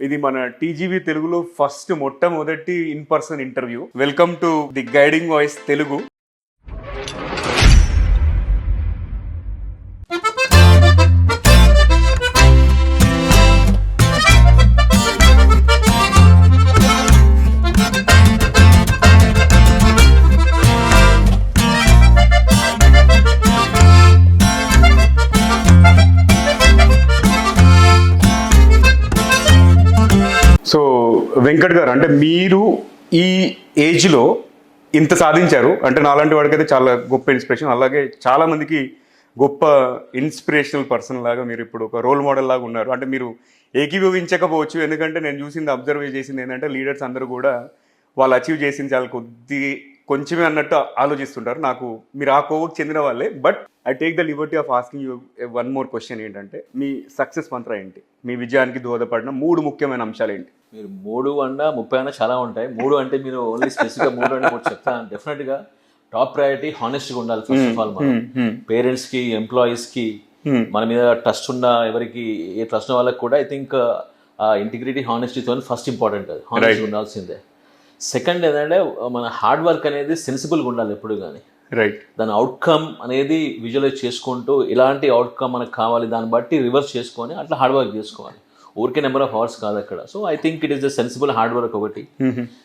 ఇది మన టీజీవీ తెలుగులో ఫస్ట్ మొట్టమొదటి in person interview. Welcome to the guiding voice Telugu Venkat garu అంటే మీరు ఈ ఏజ్లో ఇంత సాధించారు. అంటే నాలాంటి వాడికైతే చాలా గొప్ప ఇన్స్పిరేషన్ అలాగే చాలామందికి గొప్ప ఇన్స్పిరేషనల్ పర్సన్ లాగా మీరు ఇప్పుడు ఒక రోల్ మోడల్ లాగా ఉన్నారు. అంటే మీరు ఏకీభవించకపోవచ్చు. ఎందుకంటే నేను చూసింది అబ్జర్వ్ చేసింది ఏంటంటే లీడర్స్ అందరూ కూడా వాళ్ళు అచీవ్ చేసింది చాలా కొద్ది కొంచెమే అన్నట్టు ఆలోచిస్తుంటారు. నాకు మీరు ఆ కోవకు చెందిన వాళ్ళే. But I take the liberty of asking you one more question ఏంటంటే మీ సక్సెస్ మంత్ర ఏంటి? మీ విజయానికి దోహదపడిన మూడు ముఖ్యమైన అంశాలు ఏంటి? మీరు మూడు అన్నా ముప్పై అన్నా చాలా ఉంటాయి. మూడు అంటే మీరు ఓన్లీ స్పెసిఫిక్గా మూడు అంటే మూడు చెప్తాను డెఫినెట్గా టాప్ ప్రయారిటీ హానెస్ట్గా ఉండాలి ఫస్ట్ ఆఫ్ ఆల్ మనం. పేరెంట్స్కి ఎంప్లాయీస్కి మన మీద ట్రస్ట్ ఉన్న ఎవరికి ఏ ట్రస్ట్ ఉన్న వాళ్ళకి కూడా ఐ థింక్ ఇంటిగ్రిటీ హానెస్టీతో ఫస్ట్ ఇంపార్టెంట్ అది. హానెస్టీ ఉండాల్సిందే. సెకండ్ ఏంటంటే మన హార్డ్ వర్క్ అనేది సెన్సిబుల్గా ఉండాలి ఎప్పుడు కానీ రైట్ దాని అవుట్కమ్ అనేది విజువలైజ్ చేసుకుంటూ ఇలాంటి అవుట్కమ్ మనకు కావాలి దాన్ని బట్టి రివర్స్ చేసుకొని అట్లా హార్డ్ వర్క్ చేసుకోవాలి. ఊరికే నెంబర్ ఆఫ్ అవర్స్ కాదు అక్కడ. So I think it is the sensible hard work ఒకటి.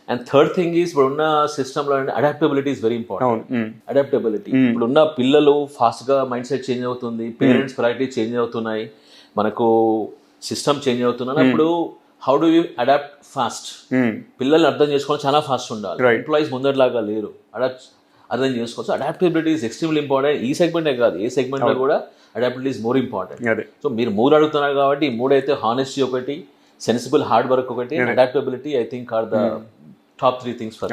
అండ్ థర్డ్ థింగ్ ఈస్ ఇప్పుడు ఉన్న సిస్టంలో adaptability is very important. Adaptability ఇప్పుడున్న పిల్లలు ఫాస్ట్గా మైండ్ సెట్ చేంజ్ అవుతుంది పేరెంట్స్ ప్రయారిటీ చేంజ్ అవుతున్నాయి మనకు సిస్టమ్ చేంజ్ అవుతున్నాయి అప్పుడు how do you adapt fast. పిల్లల్ని అర్థం చేసుకోవడం చాలా ఫాస్ట్ ఉండాలి. ఎంప్లాయీస్ ముందట్లాగా లేరు. అడాప్ట్ అర్థం చేసుకోవచ్చు. అడాప్టబిలిటీ ఇస్ ఎక్స్ట్రీమ్లీ ఇంపార్టెంట్ ఈ సెగ్మెంటే కాదు. ఏ సెగ్మెంట్లో కూడా adaptability is more important so మీరు మూడు అడుగుతున్నారు కాబట్టి ఈ మూడైతే హానెస్టీ ఒకటి సెన్సిబుల్ హార్డ్ వర్క్ ఒకటి adaptability I think are the top three things for